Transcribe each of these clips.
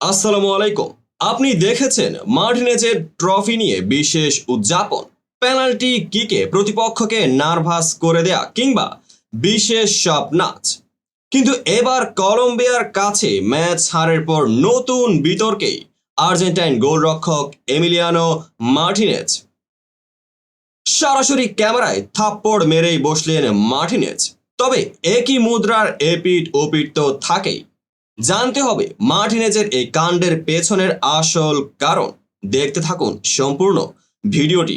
আসসালামু আলাইকুম। আপনি দেখেছেন মার্টিনেজের ট্রফি নিয়ে বিশেষ উদযাপন। পেনাল্টি কিকে প্রতিপক্ষকে নার্ভাস করে দেয়া কিংবা বিশেষ সব নাচ। কিন্তু এবার কলম্বিয়ার কাছে ম্যাচ হারের পর নতুন বিতর্কে আর্জেন্টাইন গোলরক্ষক এমিলিয়ানো মার্টিনেজ। সরাসরি ক্যামেরায় থাপ্পড় মেরেই বসলেন মার্টিনেজ। তবে একই মুদ্রার এপিট ওপিট তো থাকেই। জানতে হবে মার্টিনেজের এই কাণ্ডের পেছনের আসল কারণ। দেখতে থাকুন সম্পূর্ণ ভিডিওটি।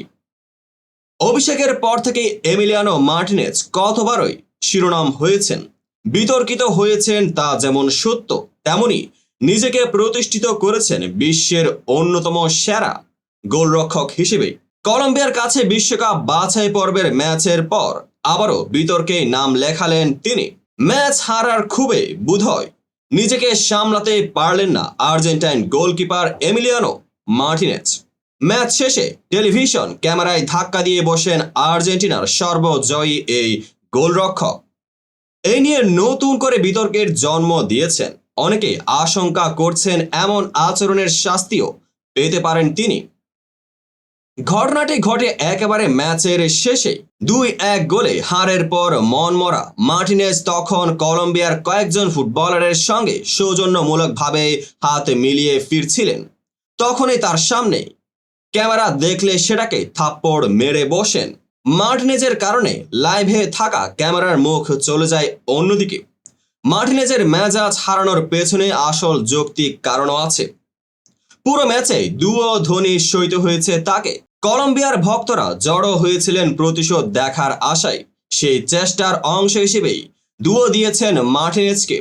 অভিষেকের পর থেকেই এমিলিয়ানো মার্টিনেজ কতবারই শিরোনাম হয়েছেন, বিতর্কিত হয়েছেন তা যেমন সত্য, তেমনি নিজেকে প্রতিষ্ঠিত করেছেন বিশ্বের অন্যতম সেরা গোলরক্ষক হিসেবে। কলম্বিয়ার কাছে বিশ্বকাপ বাছাই পর্বের ম্যাচের পর আবারও বিতর্কে নাম লেখালেন তিনি। ম্যাচ হারার খুবই বুধয় নিজেকে সামলাতে পারলেন না Argentine goalkeeper Emiliano Martinez. Match শেষে টেলিভিশন ক্যামেরায় ধাক্কা দিয়ে বসেন আর্জেন্টিনার সর্বজয়ী এই গোলরক্ষক। এই নিয়ে নতুন করে বিতর্কের জন্ম দিয়েছেন। অনেকে আশঙ্কা করছেন এমন আচরণের শাস্তিও পেতে পারেন তিনি। ঘটনাটি ঘটে একেবারে ম্যাচের শেষে। দুই এক গোলে হারের পর মনমরা। মার্টিনেজ তখন কলম্বিয়ার কয়েকজন ফুটবলারের সঙ্গে সৌজন্যমূলকভাবে হাত মিলিয়ে ফিরছিলেন। তখনই তার সামনে ক্যামেরা দেখলে সেটাকে থাপ্পড় মেরে বসেন। মার্টিনেজের কারণে লাইভে থাকা ক্যামেরার মুখ চলে যায় অন্যদিকে। মার্টিনেজের মেজাজ হারানোর পেছনে আসল যৌক্তিক কারণও আছে। পুরো ম্যাচে দুও ধ্বনি সইতে হয়েছে তাকে। কলম্বিয়ার ভক্তরা জড়ো হয়েছিলেন প্রতিশোধ দেখার আশায়। সেই চেষ্টার অংশ হিসেবেই দুও দিয়েছেন মার্টিনেজকে।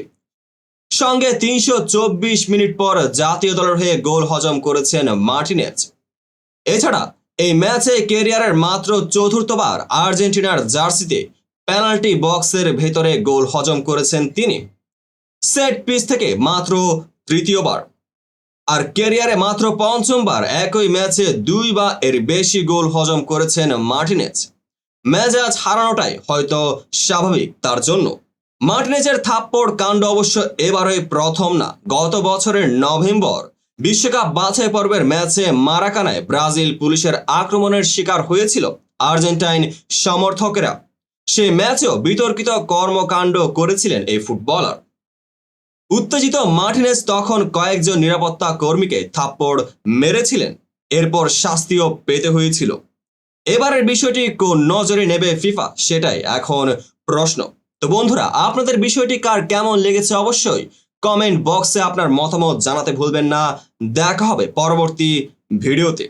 সঙ্গে তিনশো চব্বিশ মিনিট পর জাতীয় দলের হয়ে গোল হজম করেছেন মার্টিনেজ। এছাড়া এই ম্যাচে কেরিয়ারের মাত্র চতুর্থবার আর্জেন্টিনার জার্সিতে পেনাল্টি বক্সের ভেতরে গোল হজম করেছেন তিনি। সেট পিস থেকে মাত্র তৃতীয়বার। আর ক্যারিয়ারে মাত্র পঞ্চমবার একই ম্যাচে দুই বা এর বেশি গোল হজম করেছেন মার্টিনেজ। ম্যাজাজ হারানোটাই হয়তো স্বাভাবিক তার জন্য। মার্টিনেজের থাপ্পড় কাণ্ড অবশ্য এবারই প্রথম না, গত বছরের নভেম্বর। বিশ্বকাপ বাছাই পর্বের ম্যাচে মারাকানায় ব্রাজিল পুলিশের আক্রমণের শিকার হয়েছিল আর্জেন্টাইন সমর্থকেরা। সেই ম্যাচেও বিতর্কিত কর্মকাণ্ড করেছিলেন এই ফুটবলার। উত্তেজিত মার্টিনেজ তখন কয়েকজন নিরাপত্তা কর্মীকে থাপ্পড় মেরেছিলেন। এরপর শাস্তিও পেতে হয়েছিল। এবারের বিষয়টি কোন নজরে নেবে ফিফা, সেটাই এখন প্রশ্ন। তো বন্ধুরা, আপনাদের বিষয়টি কার কেমন লেগেছে অবশ্যই কমেন্ট বক্সে আপনার মতামত জানাতে ভুলবেন না। দেখা হবে পরবর্তী ভিডিওতে।